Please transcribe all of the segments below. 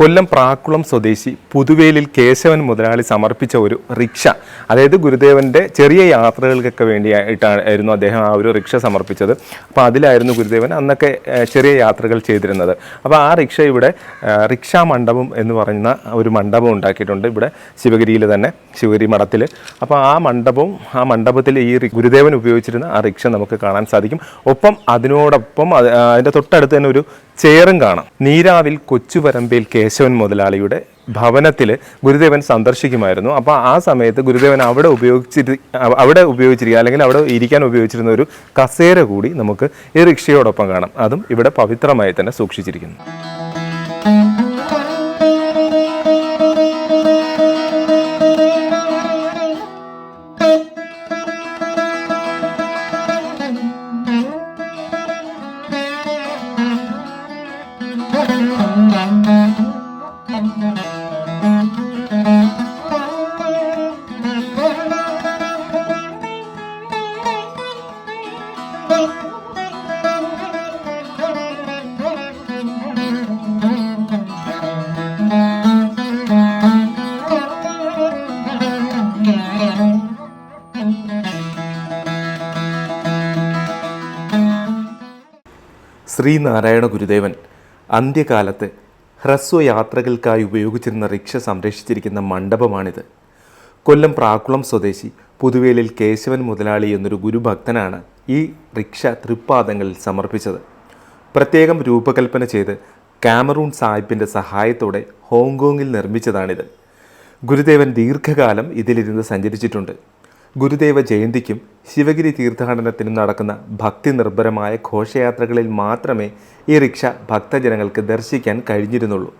കൊല്ലം പ്രാക്കുളം സ്വദേശി പുതുവേലിൽ കേശവൻ മുതലാളി സമർപ്പിച്ച ഒരു റിക്ഷ അതായത് ഗുരുദേവന്റെ ചെറിയ യാത്രകൾക്കൊക്കെ വേണ്ടിയിട്ടായിരുന്നു അദ്ദേഹം ആ ഒരു റിക്ഷ സമർപ്പിച്ചത്. അപ്പോൾ അതിലായിരുന്നു ഗുരുദേവൻ അന്നൊക്കെ ചെറിയ യാത്രകൾ ചെയ്തിരുന്നത്. അപ്പോൾ ആ റിക്ഷ ഇവിടെ റിക്ഷാ മണ്ഡപം എന്ന് പറയുന്ന ഒരു മണ്ഡപം ഉണ്ടാക്കിയിട്ടുണ്ട് ഇവിടെ ശിവഗിരിയിൽ തന്നെ ശിവഗിരി മഠത്തിൽ അപ്പോൾ ആ മണ്ഡപവും ആ മണ്ഡപത്തിൽ ഈ ഗുരുദേവൻ ഉപയോഗിച്ചിരുന്ന ആ റിക്ഷ നമുക്ക് കാണാൻ സാധിക്കും. ഒപ്പം അതിനോടൊപ്പം അത് അതിന്റെ തൊട്ടടുത്ത് തന്നെ ഒരു ചെയറും കാണാം. നീരാവിൽ കൊച്ചുപരമ്പയിൽ കേശവൻ മുതലാളിയുടെ ഭവനത്തിൽ ഗുരുദേവൻ സന്ദർശിക്കുമായിരുന്നു. അപ്പോൾ ആ സമയത്ത് ഗുരുദേവൻ അവിടെ ഉപയോഗിച്ചിരി അവിടെ ഉപയോഗിച്ചിരിക്കുക അല്ലെങ്കിൽ അവിടെ ഇരിക്കാൻ ഉപയോഗിച്ചിരുന്ന ഒരു കസേര കൂടി നമുക്ക് ഈ റിക്ഷയോടൊപ്പം കാണാം. അതും ഇവിടെ പവിത്രമായി തന്നെ സൂക്ഷിച്ചിരിക്കുന്നു. ശ്രീനാരായണ ഗുരുദേവൻ അന്ത്യകാലത്ത് ഹ്രസ്വയാത്രകൾക്കായി ഉപയോഗിച്ചിരുന്ന റിക്ഷ സംരക്ഷിച്ചിരിക്കുന്ന മണ്ഡപമാണിത്. കൊല്ലം പ്രാക്കുളം സ്വദേശി പുതുവേലിൽ കേശവൻ മുതലാളി എന്നൊരു ഗുരുഭക്തനാണ് ഈ റിക്ഷ തൃപ്പാദങ്ങളിൽ സമർപ്പിച്ചത്. പ്രത്യേകം രൂപകൽപ്പന ചെയ്ത് കാമറൂൺ സാഹിബിന്റെ സഹായത്തോടെ ഹോങ്കോങ്ങിൽ നിർമ്മിച്ചതാണിത്. ഗുരുദേവൻ ദീർഘകാലം ഇതിലിരുന്ന് സഞ്ചരിച്ചിട്ടുണ്ട്. ഗുരുദേവ ജയന്തിക്കും ശിവഗിരി തീർത്ഥാടനത്തിനും നടക്കുന്ന ഭക്തി നിർഭരമായ ഘോഷയാത്രകളിൽ മാത്രമേ ഈ റിക്ഷ ഭക്തജനങ്ങൾക്ക് ദർശിക്കാൻ കഴിഞ്ഞിരുന്നുള്ളൂ.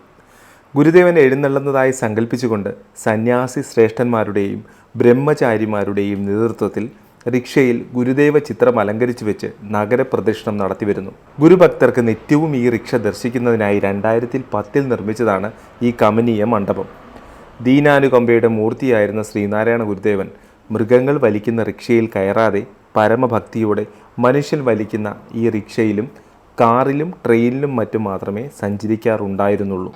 ഗുരുദേവൻ എഴുന്നള്ളുന്നതായി സങ്കല്പിച്ചുകൊണ്ട് സന്യാസി ശ്രേഷ്ഠന്മാരുടെയും ബ്രഹ്മചാരിമാരുടെയും നേതൃത്വത്തിൽ റിക്ഷയിൽ ഗുരുദേവ ചിത്രം അലങ്കരിച്ചു വെച്ച് നഗരപ്രദക്ഷിണം നടത്തിവരുന്നു. ഗുരുഭക്തർക്ക് നിത്യവും ഈ റിക്ഷ ദർശിക്കുന്നതിനായി രണ്ടായിരത്തിൽ പത്തിൽ നിർമ്മിച്ചതാണ് ഈ കമനീയ മണ്ഡപം. ദീനാനുകമ്പയുടെ മൂർത്തിയായിരുന്ന ശ്രീനാരായണ ഗുരുദേവൻ മൃഗങ്ങൾ വലിക്കുന്ന റിക്ഷയിൽ കയറാതെ പരമഭക്തിയോടെ മനുഷ്യൻ വലിക്കുന്ന ഈ റിക്ഷയിലും കാറിലും ട്രെയിനിലും മറ്റും മാത്രമേ സഞ്ചരിക്കാറുണ്ടായിരുന്നുള്ളൂ.